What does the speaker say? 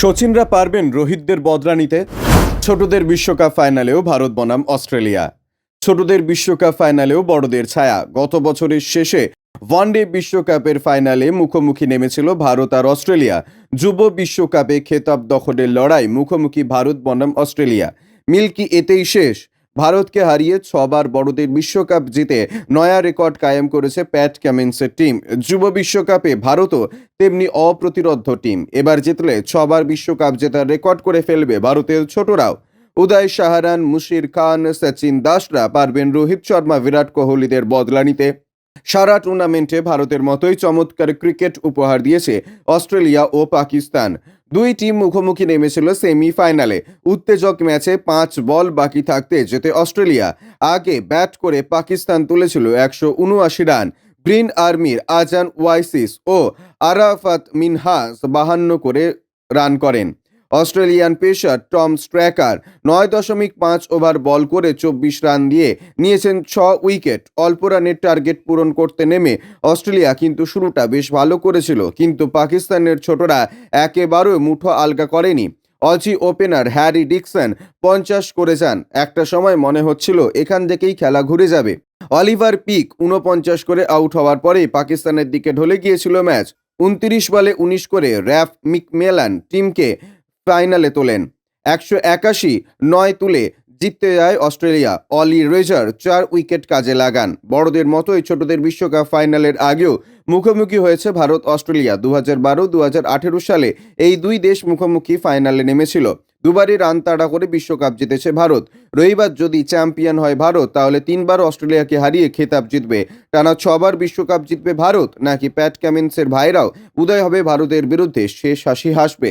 সচিনরা পারবেন রোহিতদের বদলা নিতে। ছোটদের বিশ্বকাপ ফাইনালেও ভারত বনাম অস্ট্রেলিয়া। ছোটদের বিশ্বকাপ ফাইনালেও বড়দের ছায়া। গত বছরের শেষে ওয়ানডে বিশ্বকাপের ফাইনালে মুখোমুখি নেমেছিল ভারত আর অস্ট্রেলিয়া। যুব বিশ্বকাপে খেতাব দখলের লড়াই মুখোমুখি ভারত বনাম অস্ট্রেলিয়া। মিল্কি এতেই শেষ। ভারতকে হারিয়ে ছবার বড়দের বিশ্বকাপ জিতে নয়া রেকর্ড কায়েম করেছে প্যাট ক্যামিন্সের টিম। যুব বিশ্বকাপে ভারতও তেমনি অপ্রতিরোধ টিম। এবার জিতলে ছবার বিশ্বকাপ জেতার রেকর্ড করে ফেলবে ভারতের ছোটরাও। উদয় সাহারান মুশির খান, সচিন দাসরা পারবেন রোহিত শর্মা, বিরাট কোহলিদের বদলা নিতে। সারা টুর্নামেন্টে ভারতের মতোই চমৎকার ক্রিকেট উপহার দিয়েছে অস্ট্রেলিয়া ও পাকিস্তান। দুই টিম মুখোমুখি নেমেছিল সেমিফাইনালে। উত্তেজক ম্যাচে পাঁচ বল বাকি থাকতে যেতে অস্ট্রেলিয়া আগে ব্যাট করে পাকিস্তান তুলেছিল একশো উনআশি রান। গ্রিন আর্মির আজান ওয়াইসিস ও আরাফাত মিনহাস বাহান্ন করে রান করেন। অস্ট্রেলিয়ান পেসার টম স্ট্র্যাকার নয় দশমিক পাঁচ ওভার বল করে চব্বিশ রান দিয়ে নিয়েছেন ছ উইকেট। অল্প রানের টার্গেট পূরণ করতে নেমে অস্ট্রেলিয়া কিন্তু শুরুটা বেশ ভালো করেছিল, কিন্তু পাকিস্তানের ছোটরা একেবারেও মুঠো আলগা করেনি। অজি ওপেনার হ্যারি ডিকসন পঞ্চাশ করে যান একটা সময় মনে হচ্ছিল এখান থেকেই খেলা ঘুরে যাবে। অলিভার পিক উনপঞ্চাশ করে আউট হওয়ার পরেই পাকিস্তানের দিকে ঢলে গিয়েছিল ম্যাচ। উনত্রিশ বলে উনিশ করে র্যাফ মিকমেলান টিমকে ফাইনালে তোলেন। একশো একাশি নয় তুলে জিততে যায় অস্ট্রেলিয়া। অলি রেজার চার উইকেট কাজে লাগান। বড়দের মতোই ছোটদের বিশ্বকাপ ফাইনালের আগেও মুখোমুখি হয়েছে ভারত অস্ট্রেলিয়া। দু হাজার বারো দু সালে এই দুই দেশ মুখোমুখি ফাইনালে নেমেছিল। দুবারই রান তাড়া করে বিশ্বকাপ জিতেছে ভারত। রবিবার যদি চ্যাম্পিয়ন হয় ভারত, তাহলে তিনবার অস্ট্রেলিয়াকে হারিয়ে খেতাব জিতবে। টানা ছবার বিশ্বকাপ জিতবে ভারত, নাকি প্যাট ক্যামিন্সের ভাইরাও? উদয় হবে ভারতের বিরুদ্ধে, শেষ হাসি হাসবে।